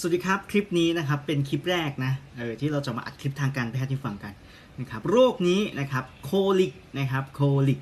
สวัสดีครับ คลิปนี้นะครับเป็นคลิปแรกนะเออที่เราจะมาอัดคลิปทางการแพทย์ให้ฟังกันนะครับโรคนี้นะครับโคลิกนะครับโคลิก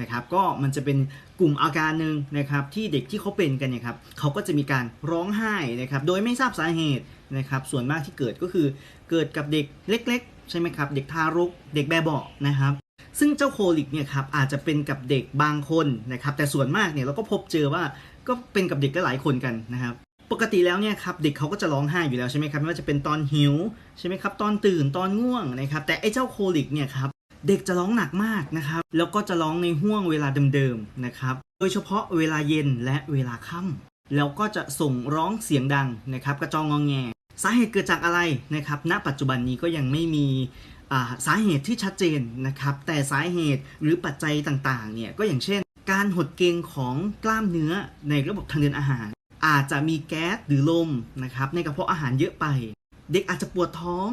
นะครับก็มันจะเป็นกลุ่มอาการหนึ่งนะครับที่เด็กที่เขาเป็นกันเนี่ยครับเขาก็จะมีการร้องไห้นะครับโดยไม่ทราบสาเหตุนะครับส่วนมากที่เกิดก็คือเกิดกับเด็กเล็ก ๆ ใช่ไหมครับ เด็กทารก เด็กแบบเบาะนะครับซึ่งเจ้าโคลิกเนี่ยครับอาจจะเป็นกับเด็กบางคนนะครับแต่ส่วนมากเนี่ยเราก็พบเจอว่าก็เป็นกับเด็กหลายคนกันนะครับ ปกติแล้วเนี่ยครับเด็กเขาก็จะร้องไห้อยู่แล้วใช่ไหมครับไม่ว่าจะเป็นตอนหิวใช่ไหมครับตอนตื่นตอนง่วงนะครับแต่ไอ้เจ้าโคลิกเนี่ยครับเด็กจะร้องหนักมากนะครับแล้วก็จะร้องในห่วงเวลาเดิมๆนะครับโดยเฉพาะเวลาเย็นและเวลาค่ำแล้วก็จะส่งร้องเสียงดังนะครับกระจองงองแง สาเหตุเกิดจากอะไรนะครับณปัจจุบันนี้ก็ยังไม่มีสาเหตุที่ชัดเจนนะครับแต่สาเหตุหรือปัจจัยต่างๆเนี่ยก็อย่างเช่น การหดเกร็งของกล้ามเนื้อในระบบทางเดินอาหาร อาจจะมีแก๊สหรือลมนะครับในกระเพาะอาหารเยอะไป เด็กอาจจะปวดท้อง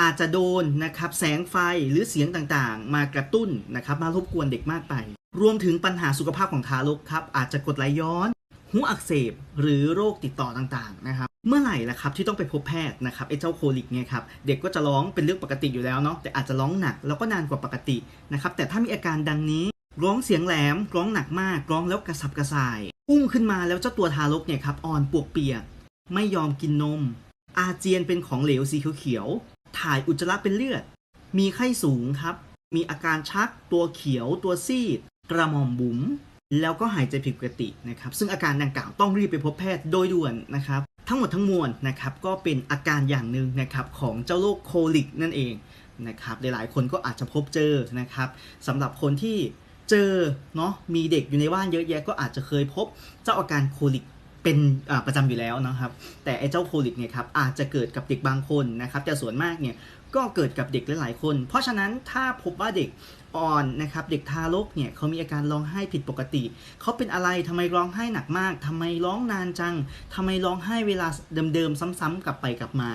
อาจจะโดนนะครับแสงไฟหรือเสียงต่างๆ มากระตุ้นนะครับมารบกวนเด็กมากไป รวมถึงปัญหาสุขภาพของทารกครับอาจจะกดไหลย้อน หูอักเสบหรือโรคติดต่อต่างๆนะครับเมื่อไหร่ล่ะครับที่ต้องไปพบแพทย์นะครับไอ้เจ้าโคลิกเนี่ยครับเด็กก็จะร้องเป็นเรื่องปกติอยู่แล้วเนาะแต่อาจจะร้องหนักแล้วก็นานกว่าปกตินะครับแต่ถ้ามีอาการดังนี้ร้องเสียงแหลมร้องหนักมากร้องแล้วกระสับกระส่าย อุ้มขึ้นมาแล้วเจ้าตัวทารกเนี่ยครับอ่อนปวกเปียก ไม่ยอมกินนม อาเจียนเป็นของเหลวสีเขียวๆถ่ายอุจจาระเป็นเลือด มีไข้สูงครับ มีอาการชักตัวเขียวตัวซีด กระหม่อมบุ๋มแล้วก็หายใจผิดปกตินะครับ ซึ่งอาการดังกล่าวต้องรีบไปพบแพทย์โดยด่วนนะครับ ทั้งหมดทั้งมวลนะครับก็เป็นอาการอย่างหนึ่งนะครับของเจ้าโรคโคลิกนั่นเองนะครับหลายๆคนก็อาจจะพบเจอนะครับสำหรับคนที่ เจอเนาะมีเด็กอยู่ในบ้านเยอะแยะก็อาจจะเคยพบเจ้าอาการโคลิกเป็นประจำอยู่แล้วนะครับ แต่ไอ้เจ้าโคลิกเนี่ยครับอาจจะเกิดกับเด็กบางคนนะครับ แต่ส่วนมากเนี่ยก็เกิดกับเด็กหลายๆคน เพราะฉะนั้นถ้าพบว่าเด็กอ่อนนะครับ เด็กทารกเนี่ยเขามีอาการร้องไห้ผิดปกติ เขาเป็นอะไรทำไมร้องไห้หนักมากทำไมร้องนานจังทำไมร้องไห้เวลาเดิมๆซ้ำๆกลับไปกลับมา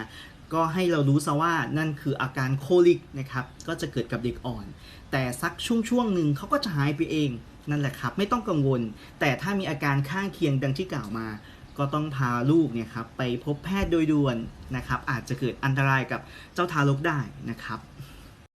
ก็ให้เรารู้ซะว่านั่นคืออาการโคลิกนะครับ ก็จะเกิดกับเด็กอ่อน แต่สักช่วงช่วงหนึ่งเขาก็จะหายไปเองนั่นแหละครับ ไม่ต้องกังวล แต่ถ้ามีอาการข้างเคียงดังที่กล่าวมา ก็ต้องพาลูกเนี่ยครับไปพบแพทย์โดยด่วนนะครับ อาจจะเกิดอันตรายกับเจ้าทารกได้นะครับ